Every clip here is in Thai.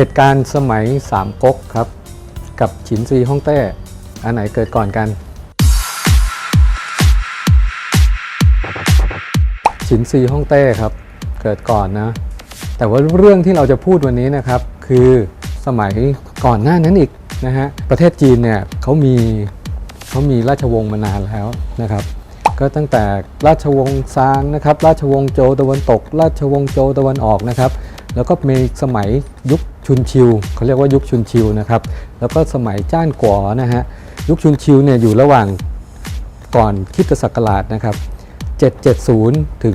เหตุการณ์สมัยสามก๊กครับ กับฉินซีฮ่องเต้อันไหนเกิดก่อนกัน ฉินซีฮ่องเต้ครับ เกิดก่อนนะ แต่ว่าเรื่องที่เราจะพูดวันนี้นะครับ คือสมัยก่อนหน้านั้นอีกนะฮะประเทศจีนเนี่ยเขามีเขามีราชวงศ์มานานแล้วนะครับ ก็ตั้งแต่ราชวงศ์ซางนะครับ ราชวงศ์โจวตะวันตก ราชวงศ์โจวตะวันออกนะครับ แล้วก็มีสมัยยุคชุนชิวเขาเรียกว่ายุคชุนชิวนะครับ แล้วก็สมัยจ้านกวอนะฮะยุคชุนชิวเนี่ยอยู่ระหว่างก่อนคริสตศักราชนะครับ 770 ถึง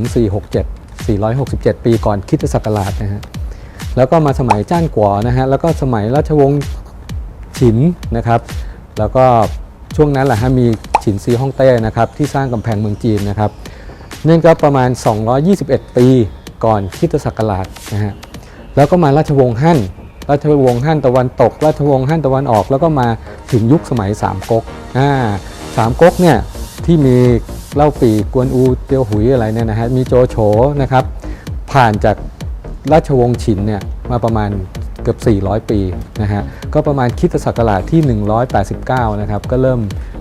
467 467 ปีก่อนคริสตศักราชนะฮะแล้วก็มาสมัยจ้านกวอนะฮะแล้วก็สมัยราชวงศ์ฉินนะครับ แล้วก็ช่วงนั้นแหละฮะมีฉินซีฮ่องเต้นะครับที่สร้างกำแพงเมืองจีนนะครับนั่นก็ประมาณ 221 ปี ก่อนคริสตศักราชนะฮะแล้วก็มาราชวงศ์ฮั่นราชวงศ์ฮั่นตะวันตก ราชวงศ์ฮั่นตะวันออก แล้วก็มาถึงยุคสมัยสามก๊กอ่าสามก๊กเนี่ยที่มีเล่าปีกวนอูเตียวหุยอะไรเนี่ยนะฮะมีโจโฉนะครับผ่านจากราชวงศ์ฉินเนี่ยมาประมาณเกือบ 400 ปีนะฮะก็ประมาณคิดศักราชที่ 189 นะครับ ก็เริ่ม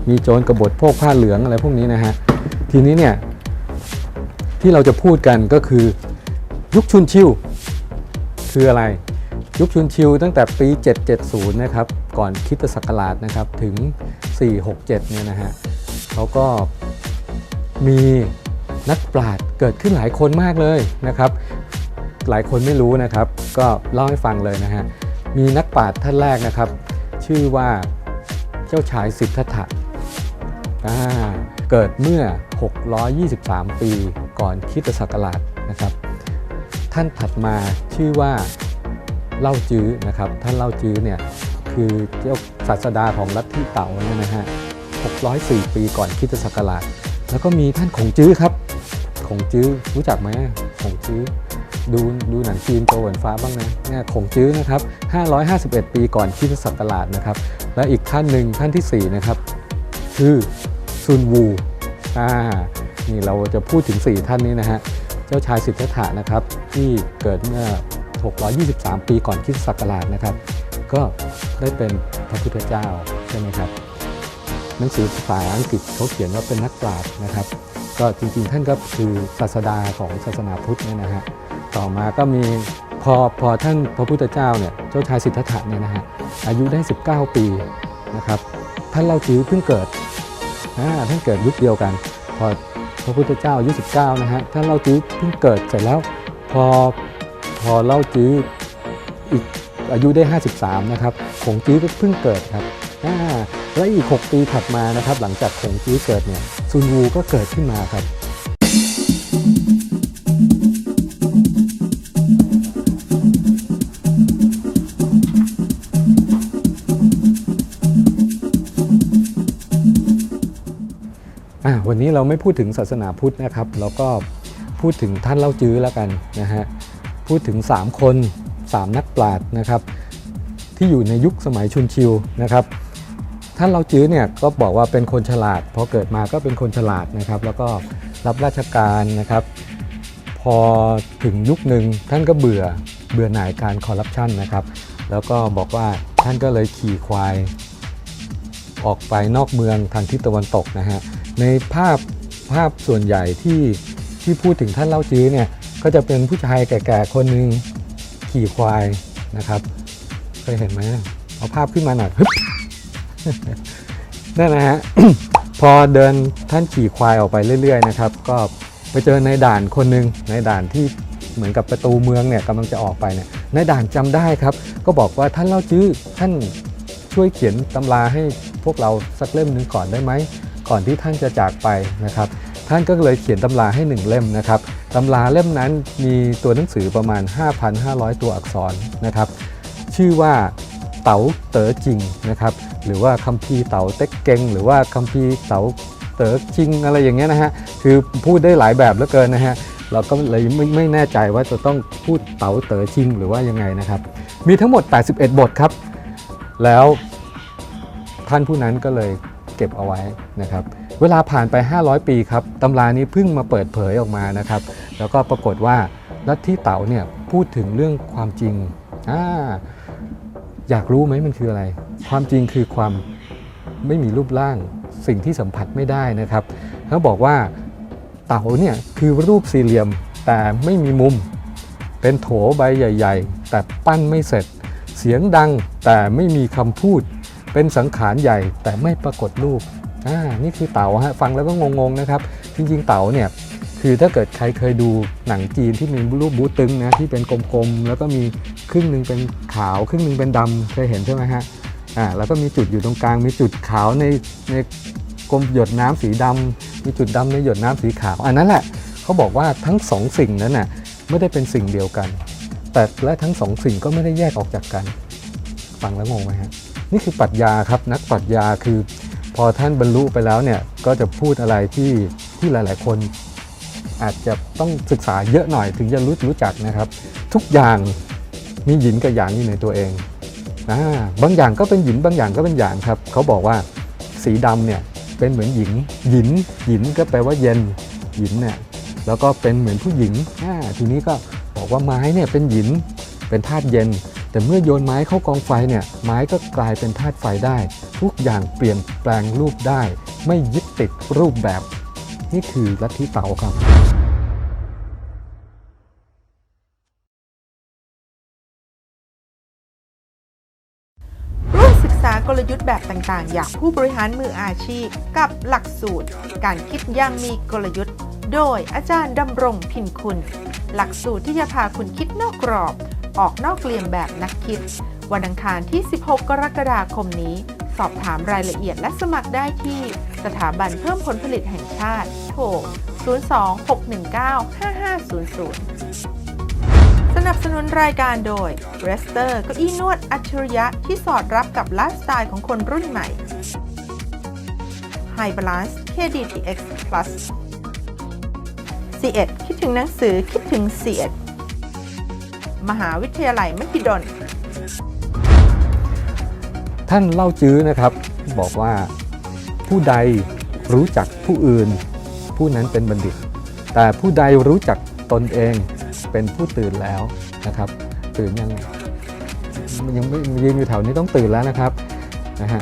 มีโจรกบฏพวกผ้าเหลืองอะไรพวกนี้นะฮะทีนี้เนี่ยที่เราจะพูดกันก็คือ ยุคชุนชิว คืออะไร ยุคชุนชิวตั้งแต่ปี 770 นะครับ ก่อนคริดศักราชนะครับ ถึง 467 เนี่ยนะฮะเขาก็มีนักปราชญ์เกิดขึ้นหลายคนมากเลยนะครับ หลายคนไม่รู้นะครับ ก็เล่าให้ฟังเลยนะฮะ มีนักปราชญ์ท่านแรกนะครับ ชื่อว่าเจ้าชายสิทธัตถะเกิดเมื่อ 623 ปีก่อนคริสตศักราชนะครับ ท่านถัดมาชื่อว่าเล่าจื้อนะครับ ท่านเล่าจื้อเนี่ยคือเจ้าศาสดาของลัทธิเต่าเนี่ยนะฮะ 604 ปีก่อนคริสตศักราช แล้วก็มีท่านขงจื้อครับขงจื้อรู้จักไหมขงจื้อดูดูหนังจีนโตเหวนฟ้าบ้างนะเนี่ยขงจื้อนะครับ 551 ปีก่อนคริสตศักราชนะครับ และอีกท่านหนึ่งท่านที่ 4 นะครับ คือซุนวูอ่านี่เราจะพูดถึง 4 ท่านนี้นะฮะ จ้าชายสิทธัตถะนะครับ ที่เกิดเมื่อ 623 ปีก่อนคริสตศักราชนะครับ ก็ได้เป็นพระพุทธเจ้าใช่ไหมครับหนังสือภาษาอังกฤษเขาเขียนว่าเป็นนักปราชญ์นะครับ ก็จริงๆ ท่านก็คือศาสดาของศาสนาพุทธเนี่ยนะฮะต่อมาก็มีพอพอท่านพระพุทธเจ้าเนี่ยเจ้าชายสิทธัตถะเนี่ยนะฮะอายุได้ 19 ปีนะครับท่านเล่าจื้อเพิ่งเกิดท่านเกิดยุคเดียวกัน พอ พระพุทธเจ้าอายุ19นะฮะท่านเล่าจื้อเพิ่งเกิดเสร็จแล้วพอพอเล่าจื้ออีกอายุได้ 53 นะครับขงจื้อก็เพิ่งเกิดครับและอีก 6 ปีถัดมานะครับ หลังจากขงจื้อเกิดเนี่ยซุนวูก็เกิดขึ้นมาครับ วันนี้เราไม่พูดถึงศาสนาพุทธนะครับเราก็พูดถึงท่านเล่าจื้อแล้วกันนะฮะพูดถึง 3 คน 3 นักปราชญ์นะครับ ที่อยู่ในยุคสมัยชุนชิวนะครับท่านเล่าจื้อเนี่ยก็บอกว่าเป็นคนฉลาดพอเกิดมาก็เป็นคนฉลาดนะครับ แล้วก็รับราชการนะครับ พอถึงยุคหนึ่งท่านก็เบื่อเบื่อหน่ายการคอร์รัปชันนะครับ แล้วก็บอกว่าท่านก็เลยขี่ควาย ออกไปนอกเมืองทางทิศตะวันตกนะฮะ ในภาพภาพส่วนใหญ่ที่ที่พูดถึงท่านเล่าจื้อเนี่ยก็จะเป็นผู้ชายแก่ๆคนหนึ่งขี่ควายนะครับเคยเห็นไหมเอาภาพขึ้นมาหน่อยนั่นนะฮะพอเดินท่านขี่ควายออกไปเรื่อย ๆ นะครับ ก็ไปเจอในด่านคนหนึ่งในด่านที่เหมือนกับประตูเมืองเนี่ยกำลังจะออกไปเนี่ยในด่านจำได้ครับ ก็บอกว่าท่านเล่าจื้อท่านช่วยเขียนตำราให้พวกเราสักเล่มหนึ่งก่อนได้ไหม ก่อนที่ท่านจะจากไปนะครับ ท่านก็เลยเขียนตำราให้หนึ่งเล่มนะครับตำราเล่มนั้นมีตัวหนังสือประมาณ 5,500 ตัวอักษรนะครับ ชื่อว่าเต๋าเต๋อจริงนะครับหรือว่าคัมภีร์เต๋าเต็กเกงหรือว่าคัมภีร์เต๋าเต๋อจริงอะไรอย่างเงี้ยนะฮะคือพูดได้หลายแบบเหลือเกินนะฮะเราก็เลยไม่ไม่แน่ใจว่าจะต้องพูดเต๋าเต๋อจริงหรือว่ายังไงนะครับ มีทั้งหมด 81 บทครับ แล้วท่านผู้นั้นก็เลย เก็บเอาไว้นะครับเวลาผ่านไป 500 ปีครับตำรานี้เพิ่งมาเปิดเผยออกมานะครับ แล้วก็ปรากฏว่าลัทธิเต๋าเนี่ยพูดถึงเรื่องความจริงอ่าอยากรู้ไหมมันคืออะไร ความจริงคือความไม่มีรูปร่างสิ่งที่สัมผัสไม่ได้นะครับเขาบอกว่าเต๋าเนี่ยคือรูปสี่เหลี่ยมแต่ไม่มีมุม เป็นโถใบใหญ่ ๆ แต่ปั้นไม่เสร็จ เสียงดังแต่ไม่มีคำพูด เป็นสังขารใหญ่แต่ไม่ปรากฏรูปอ่านี่คือเต๋าฮะฟังแล้วก็งงๆนะครับ จริงๆเต๋าเนี่ยคือถ้าเกิดใครเคยดูหนังจีนที่มีรูปบูตึงนะที่เป็นกลมๆแล้วก็มีครึ่งหนึ่งเป็นขาวครึ่งหนึ่งเป็นดำเคยเห็นใช่ไหมฮะอ่าแล้วก็มีจุดอยู่ตรงกลาง มีจุดขาวในในกลมหยดน้ำสีดำมีจุดดำในหยดน้ำสีขาว อันนั้นแหละเขาบอกว่าทั้งสองสิ่งนั้นน่ะไม่ได้เป็นสิ่งเดียวกัน แต่และทั้งสองสิ่งก็ไม่ได้แยกออกจากกัน ฟังแล้วงงไหมฮะ นี่คือปรัชญาครับนักปรัชญาคือ พอท่านบรรลุไปแล้วเนี่ยก็จะพูดอะไรที่ที่หลาย ๆ คน อาจจะต้องศึกษาเยอะหน่อยถึงจะรู้รู้จักนะครับ ทุกอย่างมีหยินกับหยางอยู่ในตัวเองอาบางอย่างก็เป็นหยินบางอย่างก็เป็นหยางครับ เขาบอกว่าสีดำเนี่ยเป็นเหมือนหญิงหยินหยินก็แปลว่าเย็นหยินเนี่ยแล้วก็เป็นเหมือนผู้หญิงอ่าทีนี้ก็บอกว่าไม้เนี่ยเป็นหยินเป็นธาตุเย็น แต่เมื่อโยนไม้เข้ากองไฟเนี่ยไม้ก็กลายเป็นธาตุไฟได้ ทุกอย่างเปลี่ยนแปลงรูปได้ ไม่ยึดติดรูปแบบ นี่คือลัทธิเต๋าครับร่วมศึกษากลยุทธ์แบบต่างๆ อย่างผู้บริหารมืออาชีพ กับหลักสูตร การคิดอยังมีกลยุทธ์ โดยอาจารย์ดำรงพินคุณ หลักสูตรที่จะพาคุณคิดนอกกรอบ ออกนอกเกลียมแบบนักคิด วันอังคารที่ 16 กรกฎาคมนี้ สอบถามรายละเอียดและสมัครได้ที่ สถาบันเพิ่มผลผลิตแห่งชาติ โทร 026195500 สนับสนุนรายการโดย r e s t e r ก้าอี้นวดอัจฉริยะที่สอดรับกับไลฟ์สไตล์ของคนรุ่นใหม่ High Balance KDTX Plus C1 คิดถึงหนังสือคิดถึง C1 มหาวิทยาลัยมหิดล ท่านเล่าจื้อนะครับ บอกว่าผู้ใดรู้จักผู้อื่น ผู้นั้นเป็นบัณฑิต แต่ผู้ใดรู้จักตนเองเป็นผู้ตื่นแล้วนะครับ ตื่นยังยังไม่ยืนอยู่แถวนี้ต้องตื่นแล้วนะครับนะฮะ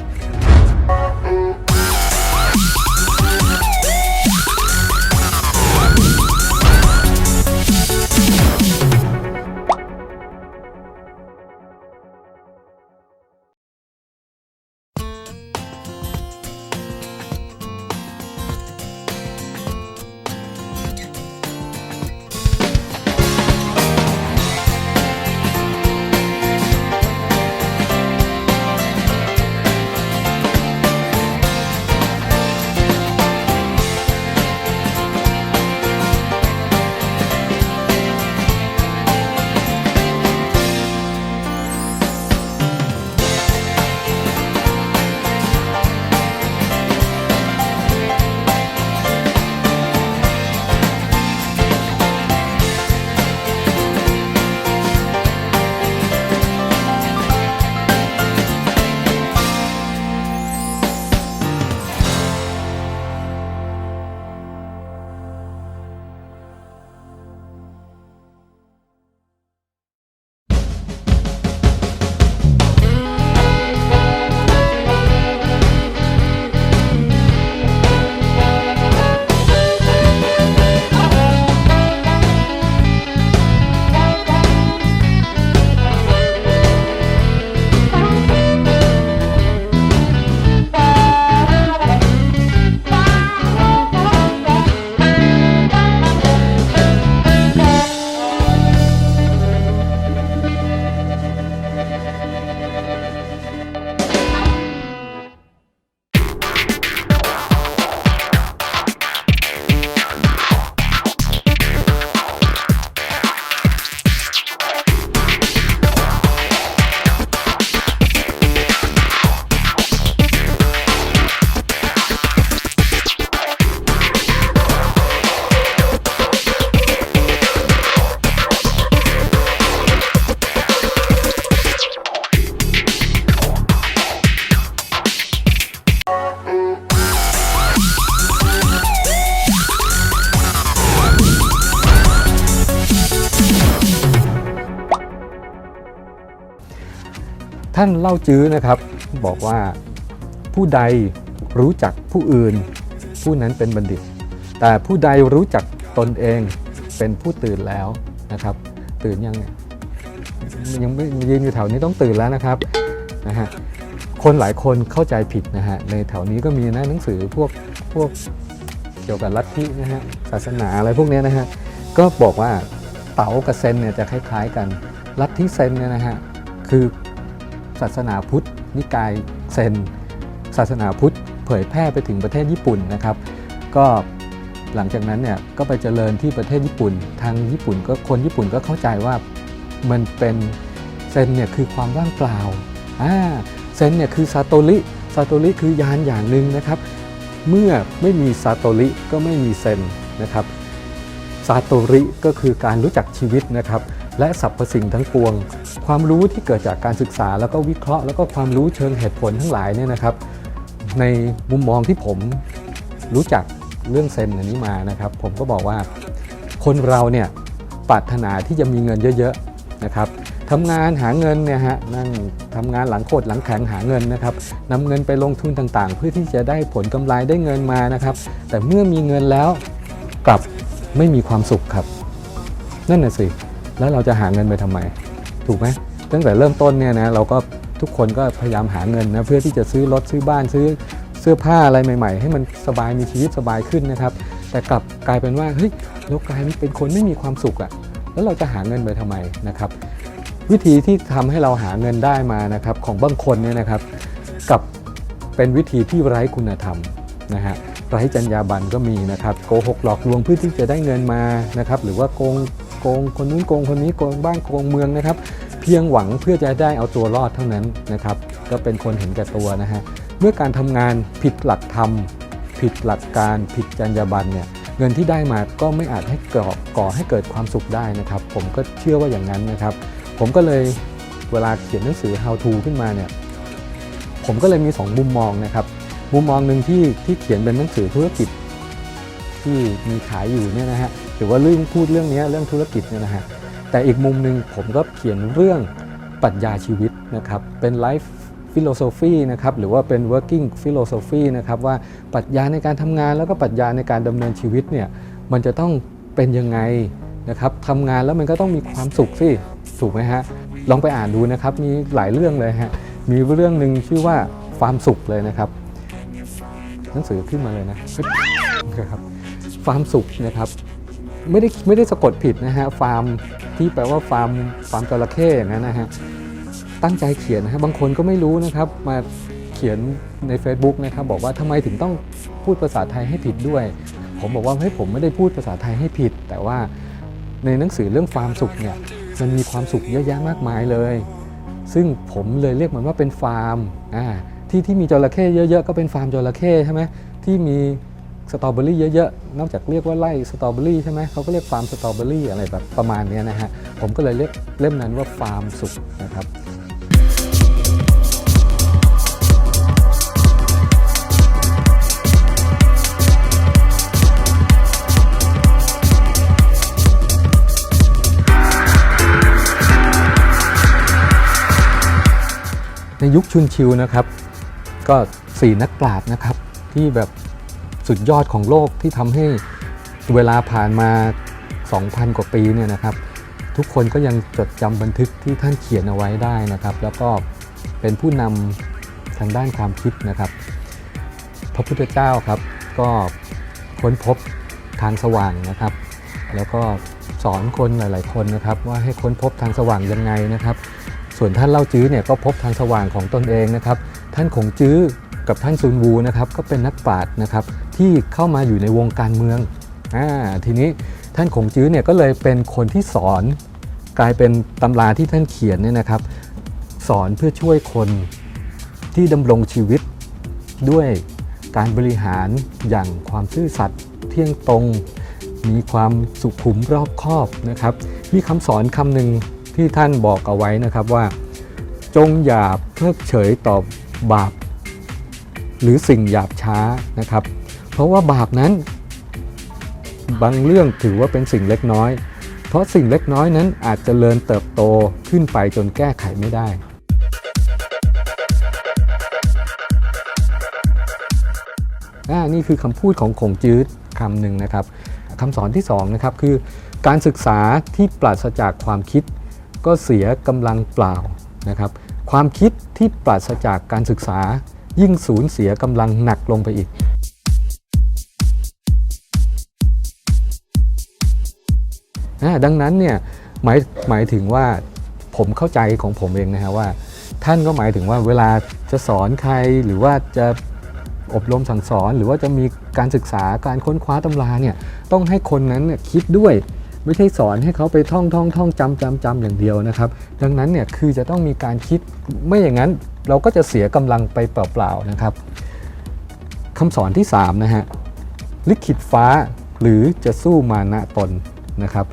ท่านเล่าจื้อนะครับ บอกว่าผู้ใดรู้จักผู้อื่น ผู้นั้นเป็นบัณฑิต แต่ผู้ใดรู้จักตนเองเป็นผู้ตื่นแล้วนะครับ ตื่นยังยังไม่ยืนอยู่แถวนี้ต้องตื่นแล้วนะครับนะฮะคนหลายคนเข้าใจผิดนะฮะในแถวนี้ก็มีนะหนังสือพวกพวกเกี่ยวกับลัทธินะฮะศาสนาอะไรพวกนี้นะฮะก็บอกว่าเต๋ากับเซนเนี่ยจะคล้ายๆกันลัทธิเซนเนี่ยนะฮะคือ ศาสนาพุทธ นิกายเซน ศาสนาพุทธ เผยแพร่ไปถึงประเทศญี่ปุ่นนะครับ ก็หลังจากนั้นเนี่ยก็ไปเจริญที่ประเทศญี่ปุ่น ทางญี่ปุ่นก็คนญี่ปุ่นก็เข้าใจว่ามันเป็นเซนเนี่ยคือความว่างเปล่าอ่าเซนเนี่ยคือซาโตริซาโตริคือยานอย่างหนึ่งนะครับ เมื่อไม่มีซาโตริก็ไม่มีเซนนะครับซาโตริก็คือการรู้จักชีวิตนะครับ และสรรพสิ่งทั้งปวง ความรู้ที่เกิดจากการศึกษาแล้วก็วิเคราะห์แล้วก็ความรู้เชิงเหตุผลทั้งหลายเนี่ยนะครับ ในมุมมองที่ผมรู้จักเรื่องเซนอันนี้มานะครับ ผมก็บอกว่าคนเราเนี่ยปรารถนาที่จะมีเงินเยอะๆนะครับทำงานหาเงินเนี่ยฮะนั่งทำงานหลังโคตรหลังแข็งหาเงินนะครับนำเงินไปลงทุนต่างๆ เพื่อที่จะได้ผลกำไรได้เงินมานะครับ แต่เมื่อมีเงินแล้วกลับไม่มีความสุขครับ นั่นน่ะสิ แล้วเราจะหาเงินไปทำไม ถูกไหมตั้งแต่เริ่มต้นเนี่ยนะเราก็ทุกคนก็พยายามหาเงินนะเพื่อที่จะซื้อรถซื้อบ้านซื้อเสื้อผ้าอะไรใหม่ ๆ ให้มันสบายมีชีวิตสบายขึ้นนะครับ แต่กลับกลายเป็นว่าเฮ้ยเรากลายเป็นคนไม่มีความสุขอะแล้วเราจะหาเงินไปทำไมนะครับ วิธีที่ทำให้เราหาเงินได้มานะครับของบางคนเนี่ยนะครับกับเป็นวิธีที่ไร้คุณธรรมนะฮะไร้จรรยาบรรณก็มีนะครับโกหกหลอกลวงเพื่อที่จะได้เงินมานะครับหรือว่าโกง โกงคนนู้นโกงคนนี้โกงบ้านโกงเมืองนะครับ เพียงหวังเพื่อจะได้เอาตัวรอดเท่านั้นนะครับ ก็เป็นคนเห็นแก่ตัวนะฮะเมื่อการทำงานผิดหลักธรรม ผิดหลักการ ผิดจรรยาบรรณเนี่ยเงินที่ได้มาก็ไม่อาจให้ก่อก่อให้เกิดความสุขได้นะครับ ผมก็เชื่อว่าอย่างนั้นนะครับ ผมก็เลยเวลาเขียนหนังสือ how to ขึ้นมาเนี่ยผมก็เลยมี 2 มุมมองนะครับ มุมมองหนึ่งที่ที่เขียนเป็นหนังสือธุรกิจที่มีขายอยู่เนี่ยนะฮะ รือว่าเรื่องพูดเรื่องนี้เรื่องธุรกิจเนี่ยนะฮะแต่อีกมุมหนึ่งผมก็เขียนเรื่องปรัชญาชีวิตนะครับเป็น life philosophy นะครับหรือว่าเป็น working philosophy นะครับว่าปรัชญาในการทำงานแล้วก็ปรัชญาในการดำเนินชีวิตเนี่ยมันจะต้องเป็นยังไงนะครับทำงานแล้วมันก็ต้องมีความสุขสิถูกไหมฮะลองไปอ่านดูนะครับมีหลายเรื่องเลยฮะมีเรื่องหนึ่งชื่อว่าความสุขเลยนะครับหนังสือขึ้นมาเลยนะครับฟามสุขนะครับ ไม่ได้ไม่ได้สะกดผิดนะฮะฟาร์มที่แปลว่าฟาร์มฟาร์มจระเข้อย่างนั้นนะฮะตั้งใจเขียนนะฮะบางคนก็ไม่รู้นะครับมาเขียนใน Facebook นะครับบอกว่าทำไมถึงต้องพูดภาษาไทยให้ผิดด้วย ผมบอกว่าเฮ้ยผมไม่ได้พูดภาษาไทยให้ผิด แต่ว่าในหนังสือเรื่องฟาร์มสุขเนี่ยมันมีความสุขเยอะแยะมากมายเลย ซึ่งผมเลยเรียกมันว่าเป็นฟาร์มอ่าที่ที่มีจระเข้เยอะๆก็เป็นฟาร์มจระเข้ใช่ไหมที่มี สตรอเบอรี่เยอะๆ นอกจากเรียกว่าไร่สตรอเบอรี่ใช่ไหมเขาก็เรียกฟาร์มสตรอเบอรี่อะไรแบบประมาณนี้นะฮะ ผมก็เลยเรียกเล่มนั้นว่าฟาร์มสุขนะครับในยุคชุนชิวนะครับ ก็สี่นักปราชญ์นะครับที่แบบ สุดยอดของโลกที่ทำให้เวลาผ่านมา 2,000 กว่าปีเนี่ยนะครับ ทุกคนก็ยังจดจำบันทึกที่ท่านเขียนเอาไว้ได้นะครับ แล้วก็เป็นผู้นำทางด้านความคิดนะครับ พระพุทธเจ้าครับก็ค้นพบทางสว่างนะครับ แล้วก็สอนคนหลาย ๆ คนนะครับ ว่าให้ค้นพบทางสว่างยังไงนะครับ ส่วนท่านเล่าจื้อเนี่ยก็พบทางสว่างของตนเองนะครับ ท่านคงจื้อ กับท่านซุนวูนะครับก็เป็นนักปราชญ์นะครับที่เข้ามาอยู่ในวงการเมืองอ่าทีนี้ท่านคงจื้อเนี่ยก็เลยเป็นคนที่สอนกลายเป็นตำราที่ท่านเขียนเนี่ยนะครับ สอนเพื่อช่วยคนที่ดำรงชีวิตด้วยการบริหารอย่างความซื่อสัตย์เที่ยงตรง มีความสุขุมรอบคอบนะครับ มีคำสอนคำหนึ่งที่ท่านบอกเอาไว้นะครับว่า จงอย่าเพิกเฉยต่อบาป หรือสิ่งหยาบช้านะครับ เพราะว่าบาปนั้น บางเรื่องถือว่าเป็นสิ่งเล็กน้อย เพราะสิ่งเล็กน้อยนั้นอาจจเจริญเติบโตขึ้นไปจนแก้ไขไม่ได้ นี่คือคำพูดของคงจืดคำหนึ่งนะครับคำสอนที่2นะครับคือการศึกษาที่ปราศจากความคิด ก็เสียกำลังเปล่านะครับ ความคิดที่ปราศจากการศึกษา ยิ่งสูญเสียกำลังหนักลงไปอีก ดังนั้นเนี่ยหมายหมายถึงว่าผมเข้าใจของผมเองนะฮะว่า ท่านก็หมายถึงว่าเวลาจะสอนใครหรือว่าจะอบรมสั่งสอน หรือว่าจะมีการศึกษาการค้นคว้าตำราเนี่ยต้องให้คนนั้นเนี่ยคิดด้วย ไม่ใช่สอนให้เขาไปท่องท่องท่องจำจำจำอย่างเดียวนะครับ ดังนั้นเนี่ยคือจะต้องมีการคิดไม่อย่างนั้นเราก็จะเสียกำลังไปเปล่าๆนะครับคำสอนที่3นะฮะลิขิตฟ้าหรือจะสู้มานะตนนะครับ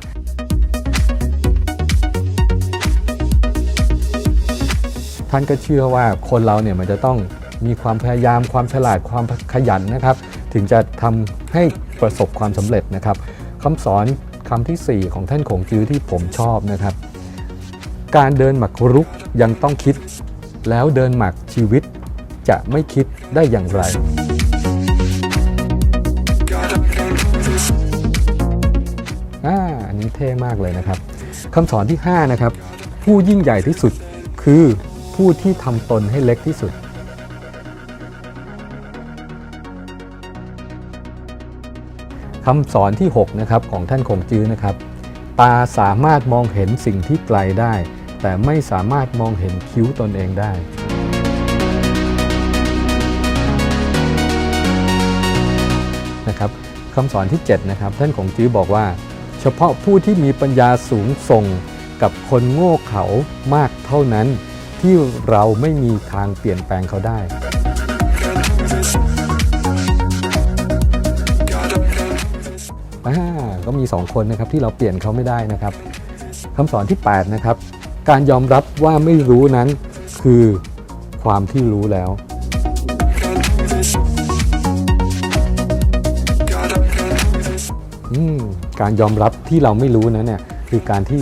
ท่านก็เชื่อว่าคนเราเนี่ยมันจะต้องมีความพยายามความฉลาดความขยันนะครับ ถึงจะทำให้ประสบความสำเร็จนะครับคำสอน คำทีสี่ 4 ของท่านขงจื้อที่ผมชอบนะครับ การเดินหมากรุกยังต้องคิด แล้วเดินหมากชีวิตจะไม่คิดได้อย่างไร อ่าอันนี้เท่มากเลยนะครับคำสอนที่ 5 นะครับ ผู้ยิ่งใหญ่ที่สุดคือผู้ที่ทำตนให้เล็กที่สุด คำสอนที่6นะครับของท่านคงจื้อนะครับ ตาสามารถมองเห็นสิ่งที่ไกลได้ แต่ไม่สามารถมองเห็นคิ้วตนเองได้นะครับคำสอนที่ 7 นะครับ ท่านของจื้อบอกว่า เฉพาะผู้ที่มีปัญญาสูงส่งกับคนโง่เขามากเท่านั้น ที่เราไม่มีทางเปลี่ยนแปลงเขาได้ อ่าก็มี 2 คนนะครับที่เราเปลี่ยนเขาไม่ได้นะครับคำสอนที่ 8 นะครับ การยอมรับว่าไม่รู้นั้นคือความที่รู้แล้ว การยอมรับที่เราไม่รู้นั้นเนี่ยคือการที่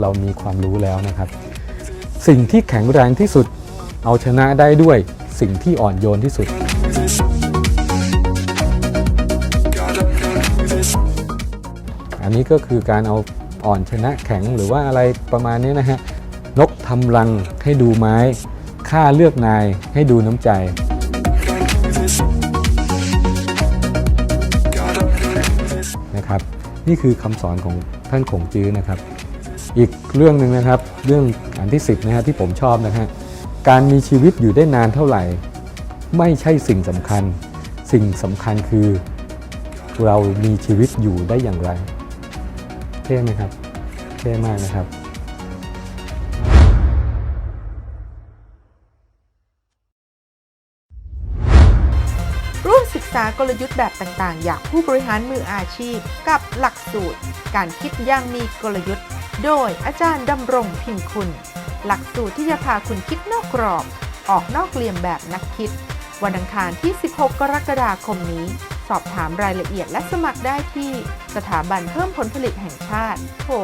เรามีความรู้แล้วนะครับ สิ่งที่แข็งแรงที่สุด เอาชนะได้ด้วยสิ่งที่อ่อนโยนที่สุด นี้ก็คือการเอาอ่อนชนะแข็งหรือว่าอะไรประมาณนี้นะฮะ นกทำรังให้ดูไม้ ข้าเลือกนายให้ดูน้ำใจ นะครับ นี่คือคำสอนของท่านขงจื้อนะครับ อีกเรื่องหนึ่งนะครับ เรื่องอันที่ 10นะฮะที่ผมชอบนะฮะ การมีชีวิตอยู่ได้นานเท่าไหร่ ไม่ใช่สิ่งสำคัญ สิ่งสำคัญคือเรามีชีวิตอยู่ได้อย่างไร เท่ไหมครับ เท่มากนะครับร่วมศึกษากลยุทธ์แบบต่างๆจากผู้บริหารมืออาชีพ กับหลักสูตร การคิดอยังมีกลยุทธ์ โดยอาจารย์ดำรงพิมพ์คุณ หลักสูตรที่จะพาคุณคิดนอกกรอบ ออกนอกเหลี่ยมแบบนักคิด วันอังคารที่ 16 กรกฎาคมนี้ สอบถามรายละเอียดและสมัครได้ที่สถาบันเพิ่มผลผลิตแห่งชาติโทร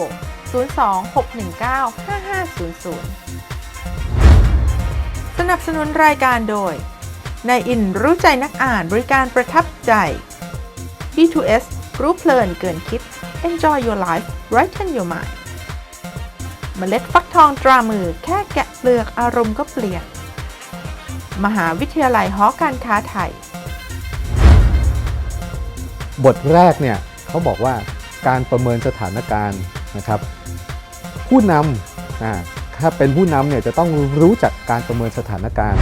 026195500 สนับสนุนรายการโดยในอินรู้ใจนักอ่านบริการประทับใจ B2S รู้เพลินเกินคิด Enjoy your life brighten your mind เมล็ดฟักทองตรามือแค่แกะเปลือกอารมณ์ก็เปลี่ยน มหาวิทยาลัยหอการค้าไทย บทแรกเนี่ยเขาบอกว่าการประเมินสถานการณ์นะครับ ผู้นำอ่าถ้าเป็นผู้นำเนี่ยจะต้องรู้จักการประเมินสถานการณ์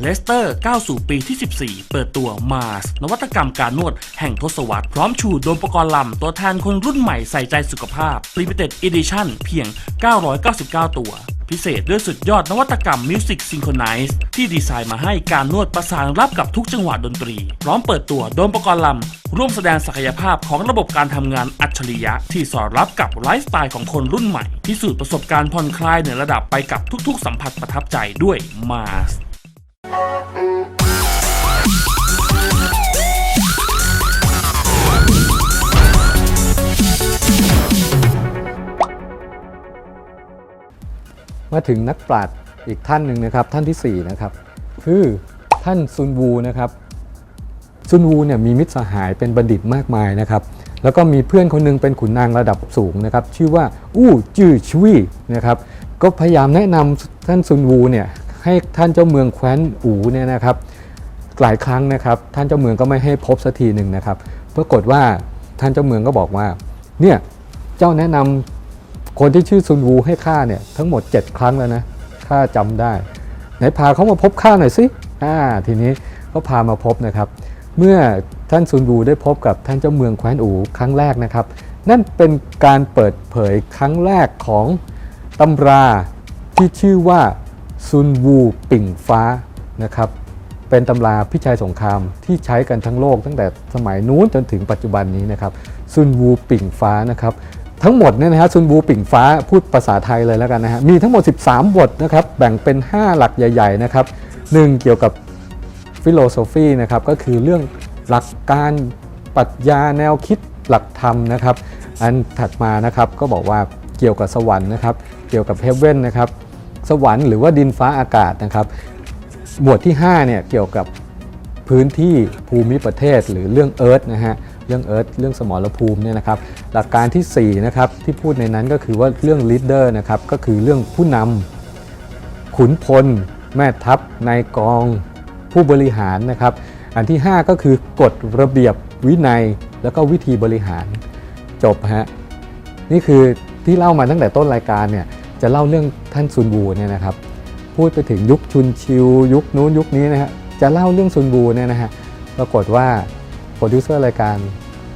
เลสเตอร์ก้าวสู่ปีที่ 14 เปิดตัว Mars นวัตกรรมการนวดแห่งทศวรรษ พร้อมชูโดมประกรณ์ลำตัวแทนคนรุ่นใหม่ใส่ใจสุขภาพ Limited Edition เพียง 999 ตัวพิเศษด้วยสุดยอดนวัตกรรม Music Synchronize ที่ดีไซน์มาให้การนวดประสานรับกับทุกจังหวะดนตรี พร้อมเปิดตัวโดมประกรณ์ลำ ร่วมแสดงศักยภาพของระบบการทำงานอัจฉริยะ ที่สอดรับกับไลฟ์สไตล์ของคนรุ่นใหม่พิสูจน์ประสบการณ์ผ่อนคลายเหนือระดับไปกับทุกๆ สัมผัสประทับใจด้วย Mars มาถึงนักปราชญ์อีกท่านหนึ่งนะครับ ท่านที่ 4 นะครับ คือท่านซุนวูนะครับซุนวูเนี่ยมีมิตรสหายเป็นบัณฑิตมากมายนะครับ แล้วก็มีเพื่อนคนหนึงเป็นขุนนางระดับสูงนะครับ ชื่อว่าอู้จื้อชวีนะครับ ก็พยายามแนะนำท่านซุนวูเนี่ย ให้ท่านเจ้าเมืองแคว้นอูเนี่ยนะครับหลายครั้งนะครับ ท่านเจ้าเมืองก็ไม่ให้พบสักทีหนึ่งนะครับปรากฏว่าท่านเจ้าเมืองก็บอกว่าเนี่ยเจ้าแนะนำคนที่ชื่อซุนวูให้ข้าเนี่ยทั้งหมด 7 ครั้งแล้วนะข้าจำได้ ไหนพาเขามาพบข้าหน่อยสิอ่าทีนี้ก็พามาพบนะครับ เมื่อท่านซุนวูได้พบกับท่านเจ้าเมืองแคว้นอูครั้งแรกนะครับ นั่นเป็นการเปิดเผยครั้งแรกของตำราที่ชื่อว่า ซุนวูปิ่งฟ้านะครับเป็นตำราพิชัยสงครามที่ใช้กันทั้งโลกตั้งแต่สมัยนู้นจนถึงปัจจุบันนี้นะครับซุนวูปิ่งฟ้านะครับทั้งหมดเนี่ยนะฮะซุนวูปิ่งฟ้าพูดภาษาไทยเลยแล้วกันนะฮะมีทั้งหมด 13 บทนะครับแบ่งเป็น 5 หลักใหญ่ ๆ นะครับหนึ่งเกี่ยวกับฟิโลโซฟีนะครับก็คือเรื่องหลักการปรัชญาแนวคิดหลักธรรมนะครับ อันถัดมานะครับก็บอกว่าเกี่ยวกับสวรรค์นะครับ เกี่ยวกับเฮเว่นนะครับ สวรรค์หรือว่าดินฟ้าอากาศนะครับ หมวดที่5เนี่ยเกี่ยวกับพื้นที่ภูมิประเทศหรือเรื่องเอิร์ธนะฮะเรื่องเอิร์ธเรื่องสมรภูมิเนี่ยนะครับหลักการที่4นะครับที่พูดในนั้นก็คือว่าเรื่องลีดเดอร์นะครับก็คือเรื่องผู้นำขุนพล แม่ทัพนายกองผู้บริหารนะครับ อันที่ 5 ก็คือกฎระเบียบวินัยแล้วก็วิธีบริหารจบฮะนี่คือที่เล่ามาตั้งแต่ต้นรายการเนี่ย จะเล่าเรื่องท่านซุนวูเนี่ยนะครับพูดไปถึงยุคชุนชิว ยุคนู้นยุคนี้นะฮะจะเล่าเรื่องซุนบูเนี่ยนะฮะปรากฏว่าโปรดิวเซอร์รายการ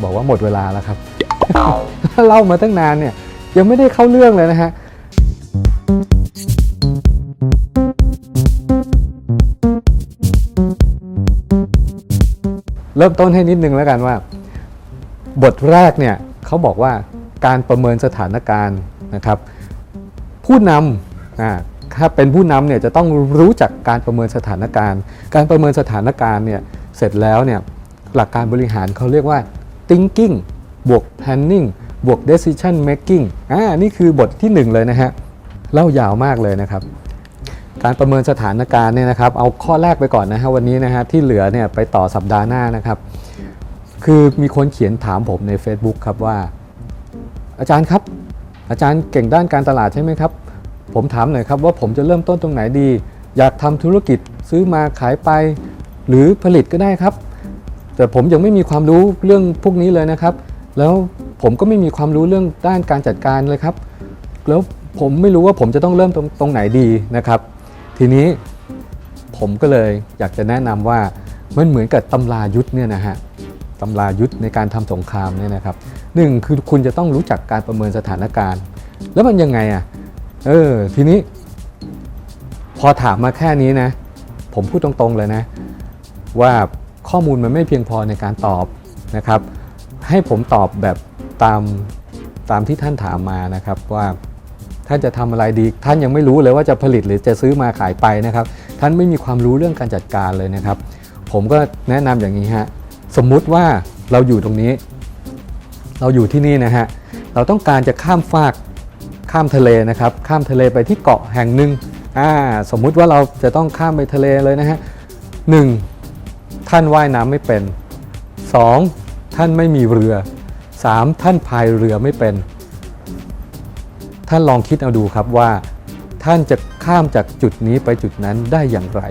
บอกว่าหมดเวลาแล้วครับ เล่ามาตั้งนานเนี่ยยังไม่ได้เข้าเรื่องเลยนะฮะเริ่มต้นให้นิดนึงแล้วกันว่า บทแรกเนี่ยเขาบอกว่าการประเมินสถานการณ์นะครับ ผู้นำถ้าเป็นผู้นำเนี่ยจะต้องรู้จักการประเมินสถานการณ์ การประเมินสถานการณ์เนี่ยเสร็จแล้วเนี่ยหลักการบริหารเขาเรียกว่า thinking บวก planning บวก decision making อ่านี่คือบทที่หนึ่งเลยนะฮะเล่ายาวมากเลยนะครับ การประเมินสถานการณ์เนี่ยนะครับ เอาข้อแรกไปก่อนนะฮะวันนี้นะฮะที่เหลือเนี่ยไปต่อสัปดาห์หน้านะครับ คือมีคนเขียนถามผมใน Facebook ครับว่า อาจารย์ครับ อาจารย์เก่งด้านการตลาดใช่ไหมครับ ผมถามหน่อยครับว่าผมจะเริ่มต้นตรงไหนดี อยากทำธุรกิจซื้อมาขายไป หรือผลิตก็ได้ครับ แต่ผมยังไม่มีความรู้เรื่องพวกนี้เลยนะครับ แล้วผมก็ไม่มีความรู้เรื่องด้านการจัดการเลยครับ แล้วผมไม่รู้ว่าผมจะต้องเริ่มตรงตรงไหนดีนะครับ ทีนี้ผมก็เลยอยากจะแนะนำว่ามันเหมือนกับตำรายุทธเนี่ยนะฮะตำรายุทธในการทำสงครามเนี่ยนะครับหนึ่งคือคุณจะต้องรู้จักการประเมินสถานการณ์ แล้วมันยังไงอะ เออ ทีนี้ พอถามมาแค่นี้นะ ผมพูดตรงๆเลยนะ ว่าข้อมูลมันไม่เพียงพอในการตอบนะครับ ให้ผมตอบแบบตามตามที่ท่านถามมานะครับว่าท่านจะทำอะไรดี ท่านยังไม่รู้เลยว่าจะผลิตหรือจะซื้อมาขายไปนะครับ ท่านไม่มีความรู้เรื่องการจัดการเลยนะครับ ผมก็แนะนำอย่างนี้ฮะสมมุติว่าเราอยู่ตรงนี้ เราอยู่ที่นี่นะฮะเราต้องการจะข้ามฟาก ข้ามทะเลนะครับ ข้ามทะเลไปที่เกาะแห่งหนึ่งอ่าสมมุติว่าเราจะต้องข้ามไปทะเลเลยนะฮะหนึ่งท่านว่ายน้ำไม่เป็น 2. ท่านไม่มีเรือ 3. ท่านพายเรือไม่เป็น ท่านลองคิดเอาดูครับว่า ท่านจะข้ามจากจุดนี้ไปจุดนั้นได้อย่างไร